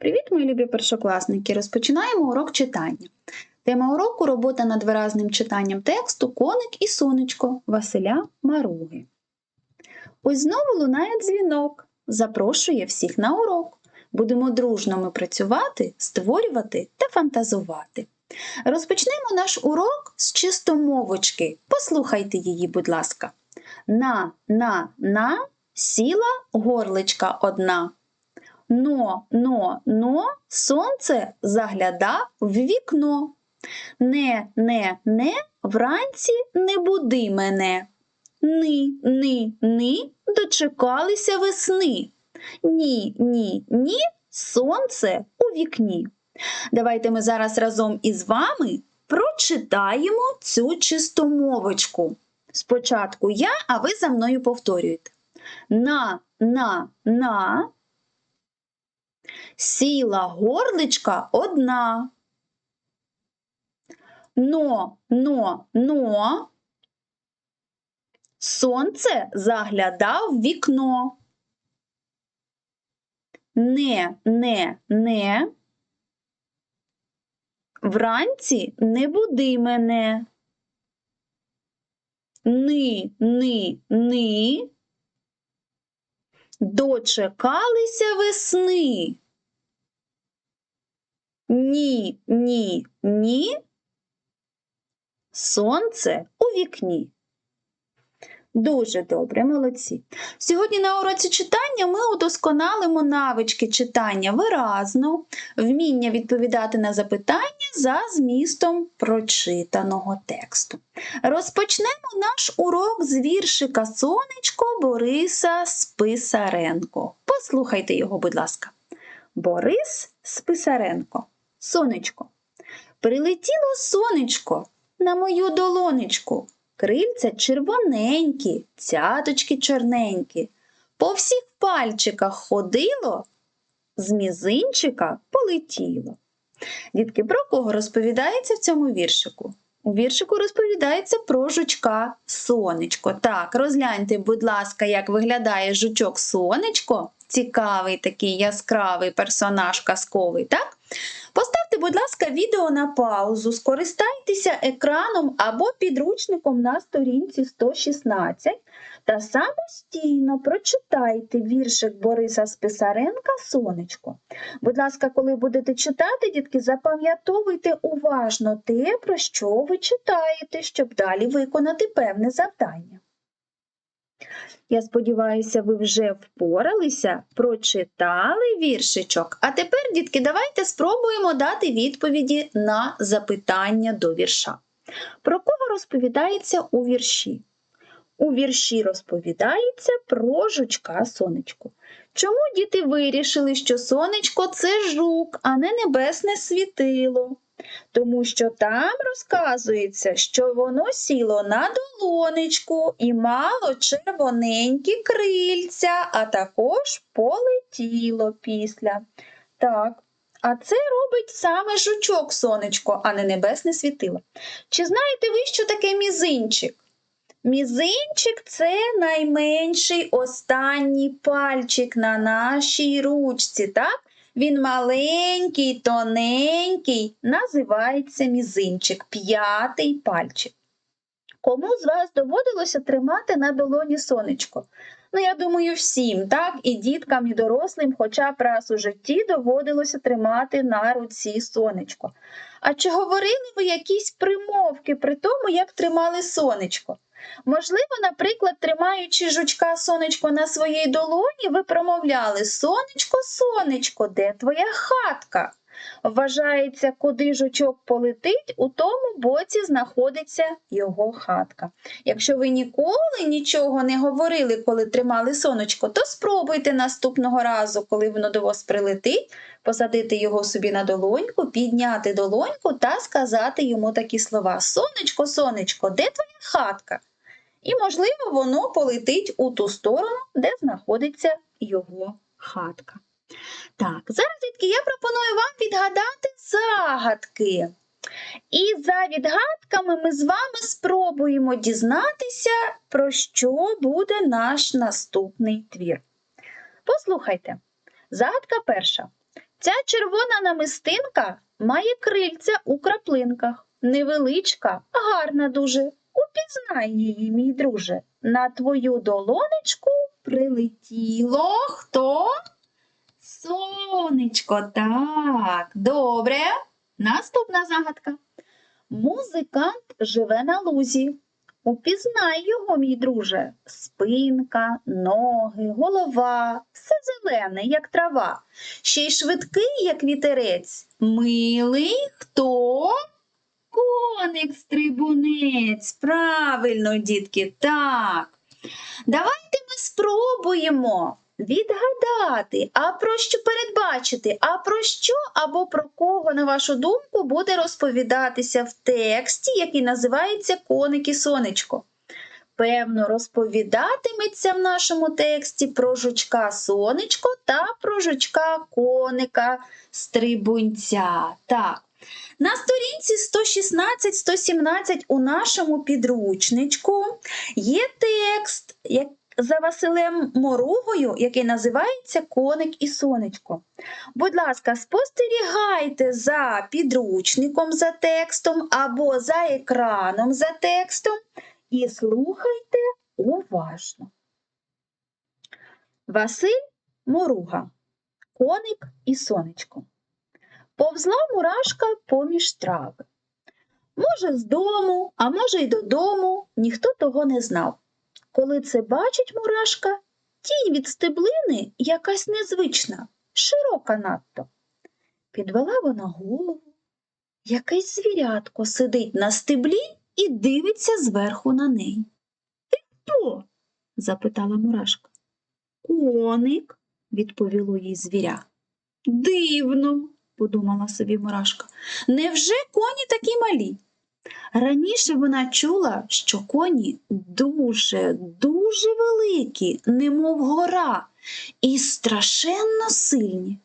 Привіт, мої любі першокласники! Розпочинаємо урок читання. Тема уроку робота над виразним читанням тексту Коник і сонечко Василя Маруги. Ось знову лунає дзвінок. Запрошує всіх на урок. Будемо дружно ми працювати, створювати та фантазувати. Розпочнемо наш урок з чистомовочки. Послухайте її, будь ласка. На, на, на сіла горличка одна. Но, но, но, сонце загляда в вікно. Не, не, не, вранці не буди мене. Ни, ни, ни, дочекалися весни. Ні, ні, ні, сонце у вікні. Давайте ми зараз разом із вами прочитаємо цю чистомовочку. Спочатку я, а ви за мною повторюєте. На, на, на. Сіла горличка одна. Но, но, но. Сонце заглядав в вікно. Не, не, не. Вранці не буди мене. Ни, ни, ни. Дочекалися весни. Ні, ні, ні. Сонце у вікні. Дуже добре, молодці. Сьогодні на уроці читання ми удосконалимо навички читання виразно, вміння відповідати на запитання за змістом прочитаного тексту. Розпочнемо наш урок з віршика Сонечко Бориса Списаренко. Послухайте його, будь ласка. Борис Списаренко. Сонечко. Прилетіло сонечко на мою долонечку. Крильця червоненькі, цяточки чорненькі. По всіх пальчиках ходило, з мізинчика полетіло. Дітки, про кого розповідається в цьому віршику? У віршику розповідається про жучка сонечко. Так, розгляньте, будь ласка, як виглядає жучок сонечко. Цікавий такий яскравий персонаж казковий, так? Поставте, будь ласка, відео на паузу, скористайтеся екраном або підручником на сторінці 116 та самостійно прочитайте віршик Бориса Списаренка Сонечко. Будь ласка, коли будете читати, дітки, запам'ятовуйте уважно те, про що ви читаєте, щоб далі виконати певне завдання. Я сподіваюся, ви вже впоралися, прочитали віршичок. А тепер, дітки, давайте спробуємо дати відповіді на запитання до вірша. Про кого розповідається у вірші? У вірші розповідається про жучка сонечко. Чому діти вирішили, що сонечко це жук, а не небесне світило? Тому що там розказується, що воно сіло на долонечку і мало червоненькі крильця, а також полетіло після. Так, а це робить саме жучок сонечко, а не небесне світило. Чи знаєте ви, що таке мізинчик? Мізинчик це найменший останній пальчик на нашій ручці, так? Він маленький, тоненький, називається мізинчик, п'ятий пальчик. Кому з вас доводилося тримати на долоні сонечко? Ну, я думаю, всім, так, і діткам, і дорослим, хоча б раз у житті доводилося тримати на руці сонечко. А чи говорили ви якісь примовки при тому, як тримали сонечко? Можливо, наприклад, тримаючи жучка сонечко на своїй долоні, ви промовляли Сонечко, сонечко, де твоя хатка? Вважається, куди жучок полетить, у тому боці знаходиться його хатка. Якщо ви ніколи нічого не говорили, коли тримали сонечко, то спробуйте наступного разу, коли воно до вас прилетить, посадити його собі на долоньку, підняти долоньку та сказати йому такі слова: Сонечко, сонечко, де твоя хатка? І, можливо, воно полетить у ту сторону, де знаходиться його хатка. Так, зараз, дітки, я пропоную вам відгадати загадки. І за відгадками ми з вами спробуємо дізнатися, про що буде наш наступний твір. Послухайте, загадка перша. Ця червона намистинка має крильця у краплинках. Невеличка, гарна дуже. Упізнай її, мій друже. На твою долонечку прилетіло хто? Сонечко, так, добре. Наступна загадка. Музикант живе на лузі. Упізнай його, мій друже. Спинка, ноги, голова, все зелене, як трава. Ще й швидкий, як вітерець. Милий хто? Коник стрибунець. Правильно, дітки, так. Давайте ми спробуємо відгадати, а про що передбачити, а про що або про кого, на вашу думку, буде розповідатися в тексті, який називається Коник і сонечко. Певно, розповідатиметься в нашому тексті про жучка сонечко та про жучка коника стрибунця. Так. На сторінці 116-117 у нашому підручничку є текст за Василем Моругою, який називається Коник і сонечко. Будь ласка, спостерігайте за підручником за текстом або за екраном за текстом і слухайте уважно. Василь Моруга. Коник і сонечко. Повзла мурашка поміж трави. Може, з дому, а може, й додому, ніхто того не знав. Коли це бачить мурашка, тінь від стеблини якась незвична, широка надто. Підвела вона голову. Якесь звірятко сидить на стеблі і дивиться зверху на неї. Ти хто? запитала мурашка. Коник, відповіло їй звіря. Дивно, подумала собі мурашка. Невже коні такі малі? Раніше вона чула, що коні дуже, дуже великі, немов гора, і страшенно сильні.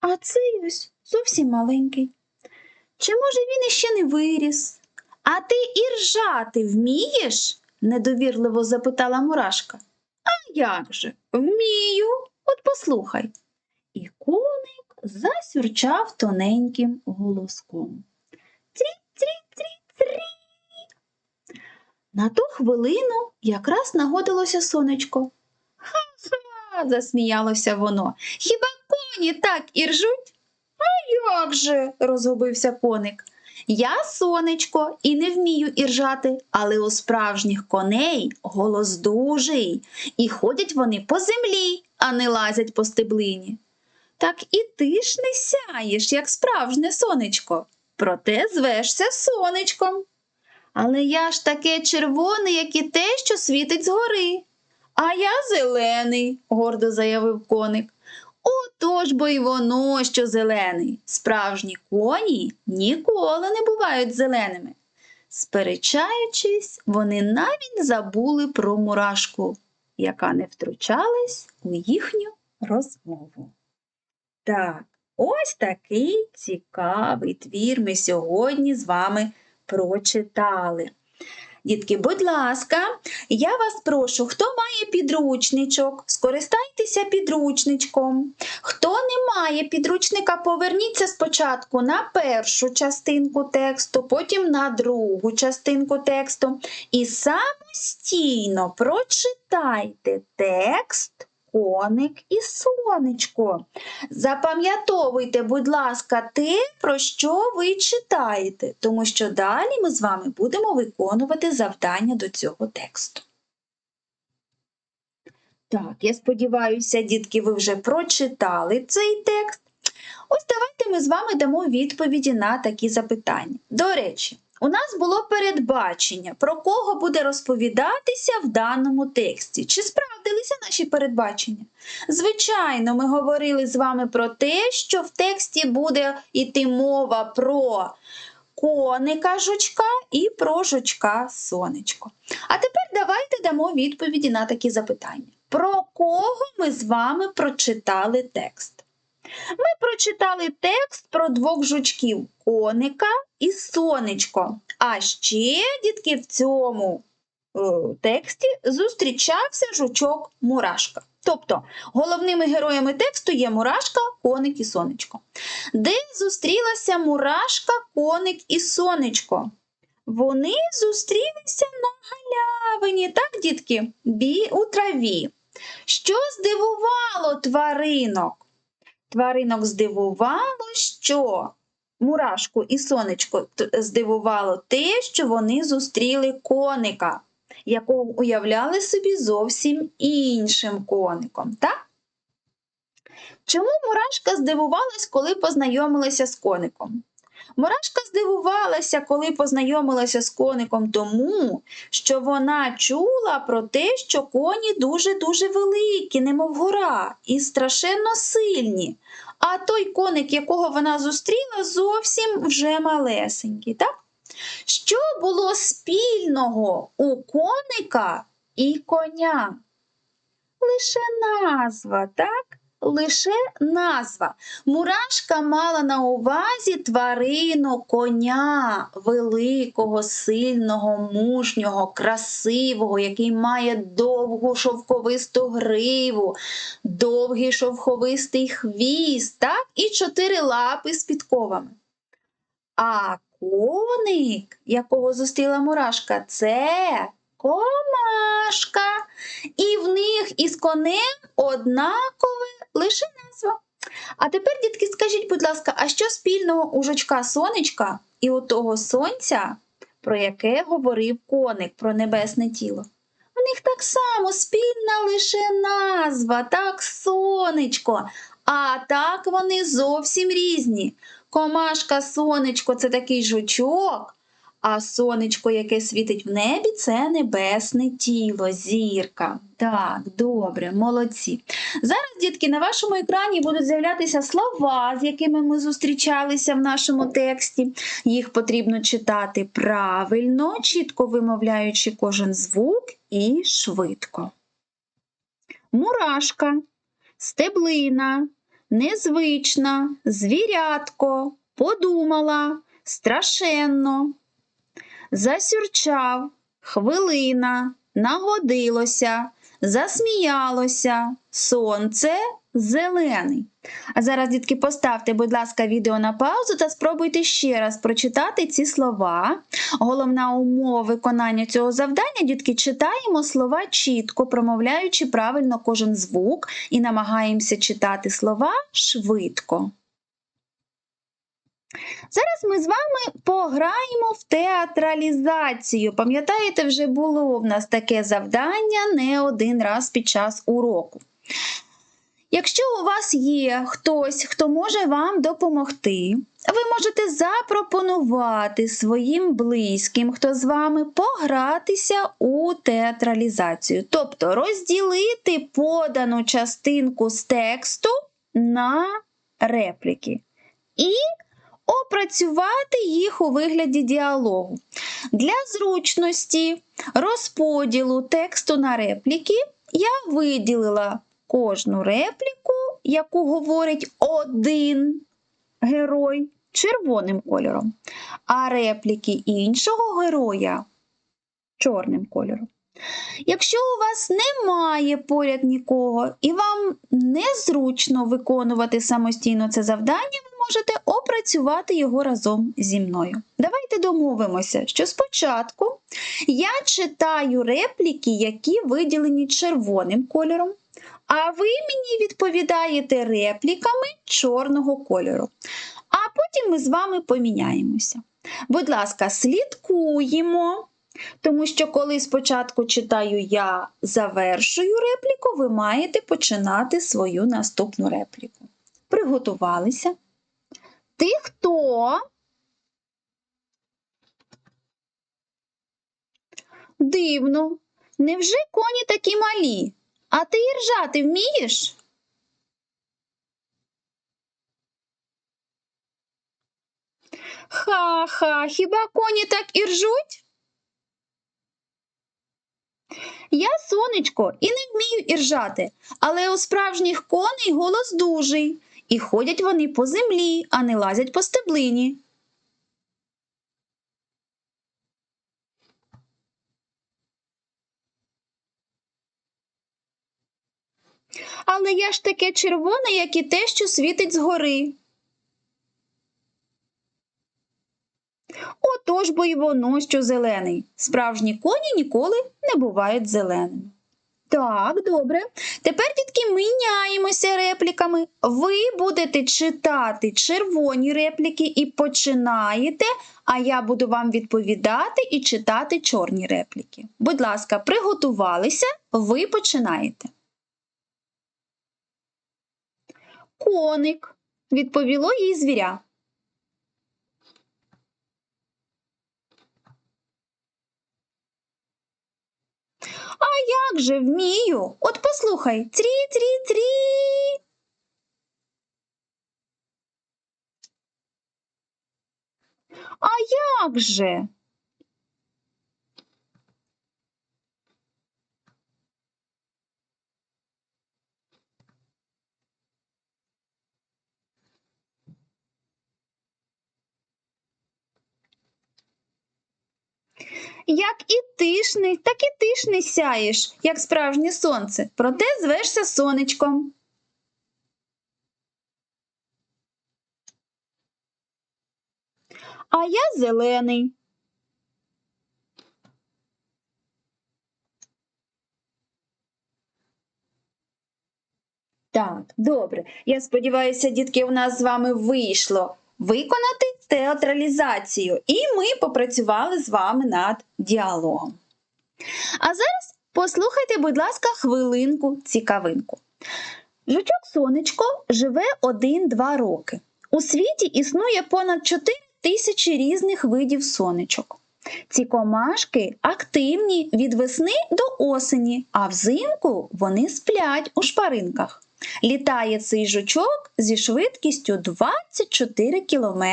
А цей ось зовсім маленький. Чи може він іще не виріс? А ти і ржати вмієш? недовірливо запитала мурашка. А як же? Вмію. От послухай. І коник засюрчав тоненьким голоском. Трі-трі-трі-трі. На ту хвилину якраз нагодилося сонечко. Ха-ха, засміялося воно. Хіба коні так і ржуть? А як же? розгубився коник. Я сонечко і не вмію іржати, але у справжніх коней голос дужий, і ходять вони по землі, а не лазять по стеблині. Так і ти ж не сяєш, як справжнє сонечко, проте звешся сонечком. Але я ж таке червоне, як і те, що світить згори. А я зелений, гордо заявив коник. Отож бо й воно, що зелений. Справжні коні ніколи не бувають зеленими. Сперечаючись, вони навіть забули про мурашку, яка не втручалась у їхню розмову. Так, ось такий цікавий твір ми сьогодні з вами прочитали. Дітки, будь ласка, я вас прошу, хто має підручничок, скористайтеся підручничком. Хто не має підручника, поверніться спочатку на першу частинку тексту, потім на другу частинку тексту і самостійно прочитайте текст. Коник і сонечко. Запам'ятовуйте, будь ласка, те, про що ви читаєте, тому що далі ми з вами будемо виконувати завдання до цього тексту. Так, я сподіваюся, дітки, ви вже прочитали цей текст. Ось давайте ми з вами дамо відповіді на такі запитання. До речі, у нас було передбачення, про кого буде розповідатися в даному тексті. Чи справдилися наші передбачення? Звичайно, ми говорили з вами про те, що в тексті буде йти мова про коника жучка і про жучка сонечко. А тепер давайте дамо відповіді на такі запитання. Про кого ми з вами прочитали текст? Ми прочитали текст про двох жучків коника і сонечко. А ще, дітки, в цьому е, тексті зустрічався жучок Мурашка. Тобто головними героями тексту є мурашка, коник і сонечко. Де зустрілася мурашка, коник і сонечко? Вони зустрілися на галявині, так, дітки? Бі у траві. Що здивувало тваринок? Тваринок здивувало, що мурашку і сонечко здивувало те, що вони зустріли коника, якого уявляли собі зовсім іншим коником. Так? Чому мурашка здивувалась, коли познайомилася з коником? Мурашка здивувалася, коли познайомилася з коником, тому що вона чула про те, що коні дуже-дуже великі, немов гора, і страшенно сильні. А той коник, якого вона зустріла, зовсім вже малесенький. Так? Що було спільного у коника і коня? Лише назва, так? Лише назва. Мурашка мала на увазі тварину коня, великого, сильного, мужнього, красивого, який має довгу шовковисту гриву, довгий шовковистий хвіст, так? і чотири лапи з підковами. А коник, якого зустріла мурашка, це комашка. І в них із конем однакове лише назва. А тепер, дітки, скажіть, будь ласка, а що спільного у жучка сонечка і у того сонця, про яке говорив коник про небесне тіло? У них так само спільна лише назва, так сонечко. А так вони зовсім різні. Комашка сонечко це такий жучок, а сонечко, яке світить в небі, це небесне тіло, зірка. Так, добре, молодці. Зараз, дітки, на вашому екрані будуть з'являтися слова, з якими ми зустрічалися в нашому тексті. Їх потрібно читати правильно, чітко вимовляючи кожен звук і швидко. Мурашка, стеблина, незвична, звірятко, подумала, страшенно, засюрчав, хвилина, нагодилося, засміялося, сонце зелений. А зараз, дітки, поставте, будь ласка, відео на паузу та спробуйте ще раз прочитати ці слова. Головна умова виконання цього завдання, дітки, читаємо слова чітко, промовляючи правильно кожен звук і намагаємося читати слова швидко. Зараз ми з вами пограємо в театралізацію. Пам'ятаєте, вже було в нас таке завдання не один раз під час уроку. Якщо у вас є хтось, хто може вам допомогти, ви можете запропонувати своїм близьким, хто з вами, погратися у театралізацію, тобто розділити подану частинку з тексту на репліки і опрацювати їх у вигляді діалогу. Для зручності розподілу тексту на репліки я виділила кожну репліку, яку говорить один герой червоним кольором, а репліки іншого героя чорним кольором. Якщо у вас немає поряд нікого і вам незручно виконувати самостійно це завдання, можете опрацювати його разом зі мною. Давайте домовимося, що спочатку я читаю репліки, які виділені червоним кольором, а ви мені відповідаєте репліками чорного кольору. А потім ми з вами поміняємося. Будь ласка, слідкуємо. Тому що, коли спочатку читаю я завершую репліку, ви маєте починати свою наступну репліку. Приготувалися. Ти хто? Дивно. Невже коні такі малі? А ти і ржати вмієш? Ха-ха, хіба коні так і ржуть? Я сонечко і не вмію іржати, але у справжніх коней голос дужий, і ходять вони по землі, а не лазять по стеблині. Але я ж таке червоне, як і те, що світить згори. Отож бо й воно, що зелений. Справжні коні ніколи не бувають зеленими. Так, добре. Тепер, дітки, міняємося репліками. Ви будете читати червоні репліки і починаєте, а я буду вам відповідати і читати чорні репліки. Будь ласка, приготувалися, ви починаєте. Коник, відповіло їй звіря. А як же вмію? От послухай, трі, трі, трі. А як же? Як і ти ж не, так і ти ж не сяєш, як справжнє сонце, проте звешся сонечком. А я зелений. Так, добре. Я сподіваюся, дітки, у нас з вами вийшло виконати театралізацію, і ми попрацювали з вами над діалогом. А зараз послухайте, будь ласка, хвилинку цікавинку. Жучок сонечко живе 1-2 роки. У світі існує понад 4 тисячі різних видів сонечок. Ці комашки активні від весни до осені, а взимку вони сплять у шпаринках. Літає цей жучок зі швидкістю 24 км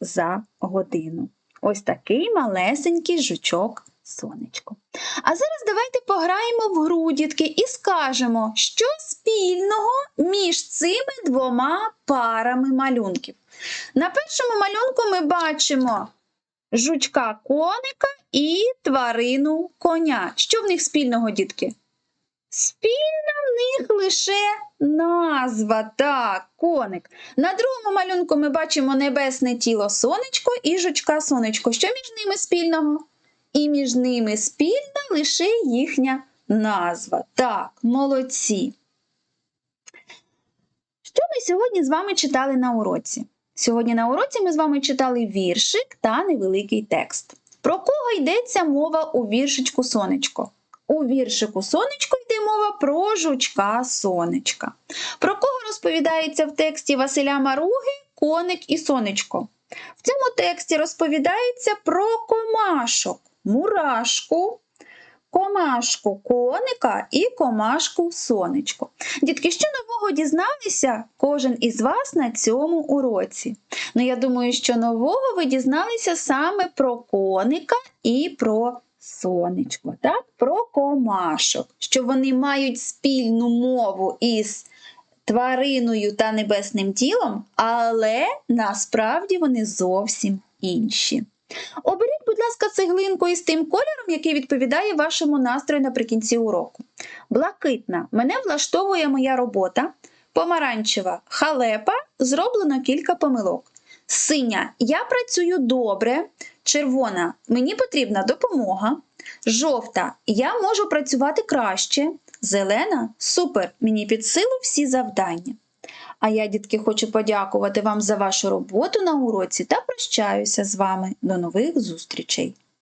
за годину. Ось такий малесенький жучок сонечко. А зараз давайте пограємо в гру, дітки, і скажемо, що спільного між цими двома парами малюнків. На першому малюнку ми бачимо жучка коника і тварину коня. Що в них спільного, дітки? Спільна них лише назва, так, коник. На другому малюнку ми бачимо небесне тіло сонечко і жучка сонечко. Що між ними спільного? І між ними спільна лише їхня назва. Так, молодці. Що ми сьогодні з вами читали на уроці? Сьогодні на уроці ми з вами читали віршик та невеликий текст. Про кого йдеться мова у віршичку сонечко? У віршику сонечко йде мова про жучка сонечка. Про кого розповідається в тексті Василя Маруги коник і сонечко? В цьому тексті розповідається про комашок, мурашку, комашку коника і комашку сонечко. Дітки, що нового дізналися кожен із вас на цьому уроці? Ну, я думаю, що нового ви дізналися саме про коника і про сонечко, так? про комашок, що вони мають спільну мову із твариною та небесним тілом, але насправді вони зовсім інші. Оберіть, будь ласка, цеглинку із тим кольором, який відповідає вашому настрою наприкінці уроку. Блакитна мене влаштовує моя робота. Помаранчева халепа зроблено кілька помилок. Синя я працюю добре. Червона мені потрібна допомога. Жовта я можу працювати краще. Зелена супер, мені під силу всі завдання. А я, дітки, хочу подякувати вам за вашу роботу на уроці та прощаюся з вами. До нових зустрічей!